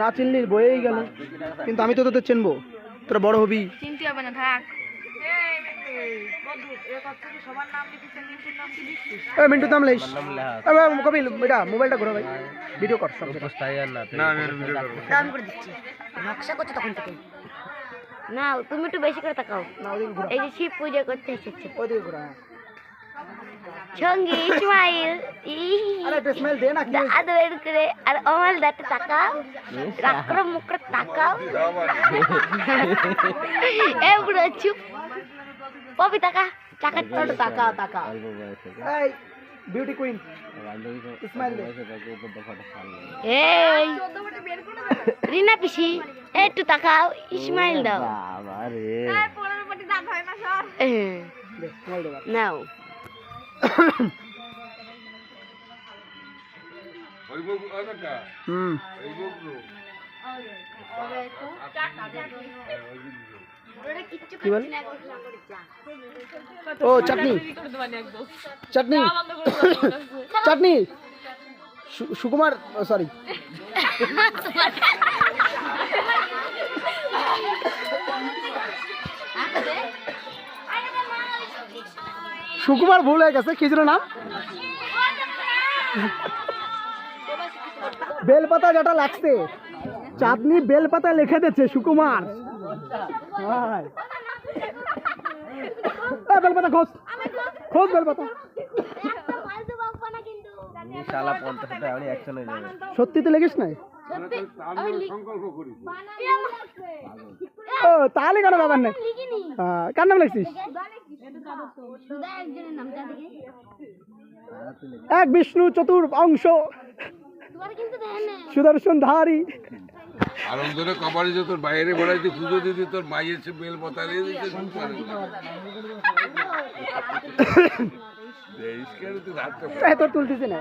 না চিনলি বয়েই গেল। কিন্তু আমি তো তোদের চিনবো। তোরা বড় হবি। চিনতে হবে না থাক। মিন্টু নাম লাইস। কপিল এটা মোবাইলটা ঘোরা ভাই। ভিডিও কর সব না আমি ভিডিও করব আমি করে দিচ্ছি। নকশা করছ তখন থেকে। না তুমি একটু বেশি করে তাকাও। এই যে শিব পূজা করতে এসেছে। ওদিকে ঘোরা। সঙ্গে ইসমাইল আরে একটু স্মেল দে না কি হয়েছে? দাঁত বের করে আর অমাল দাঁতে তাকাও রাগ করে মুখ করে তাকাও এ বুড়ো চুপ। পপি তাকা টাকা ছোট তাকাও তাকাও। এই বিউটি কুইন স্মাইল দে। এই রিনা পিসি একটু তাকাও ইসমাইল দাও। এবার। নাও। হুম। কি বল? ও চাটনি। চাটনি। চাটনি। সুকুমার সরি সুকুমার ভুল হয়ে গেছে কি নাম? বেলপাতা যেটা লাগছে। চাঁদনি বেলপাতা লিখে দিচ্ছে সুকুমার। বেলপাতা খোঁজ। খোঁজ বেলপাতা। সত্যি তো লেগিস নাই? ও তাহলে কেন ব্যাপার নেই হ্যাঁ, কার নাম লিখছিস? এক বিষ্ণু চতুর অংশ। সুদর্শন ধারী। আনন্দরে কপালে যে তোর বাইরে বেড়াইতে পুজো দিতে তোর বেল দিতে শুরু করে। তুলতেছি না।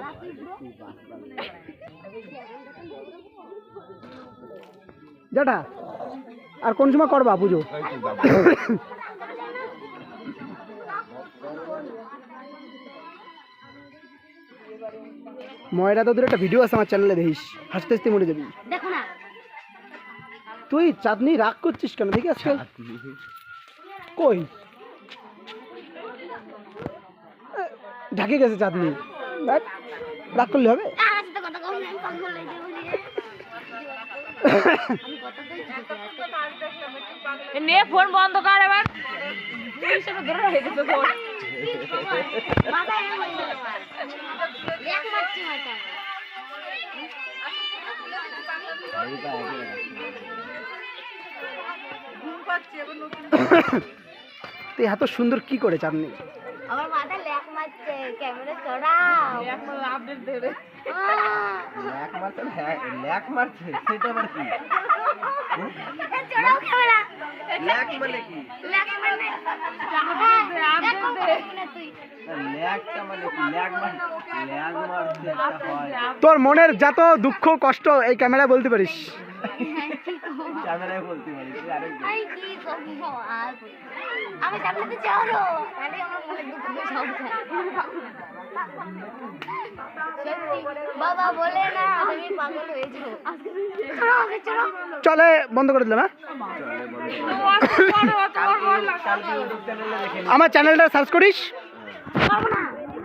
যেটা আর কোন সময় করবা পুজো? ময়রা তোদের একটা ভিডিও আছে আমার চ্যানেলে দেখিস। হাসতে হাসতে মরে যাবি। দেখো না। তুই চাঁদনি রাগ করছিস কেন? দেখি আজকাল। কই? ঢাকে গেছে চাঁদনি। রাগ করলে হবে? নে ফোন বন্ধ কর এবার। ধরে ফোন। তুই এত সুন্দর কি করে চাননি আমার মাথা ল্যাক মারছে ক্যামেরা চড়াও আপডেট দেবে! ল্যাক মারছে ল্যাক মারছে সেটা আবার কি চড়াও ল্যাক মানে কি? ল্যাক মানে হ্যাঁ, দেখো না তুই ল্যাকটা মানে কি ল্যাক মানে ল্যাক মারছে একটা হয় তোর মনের যত দুঃখ কষ্ট এই ক্যামেরা বলতে পারিস। ক্যামেরায় বলতে পারি তুই কি করব আর আমি সামনে চড়ো তাহলে আমার মনে দুঃখ সব বাবা বলে না তুমি পাগল যাও চলো বন্ধ করে দিলাম হ্যাঁ? আমার চ্যানেলটা সার্চ করিস? না।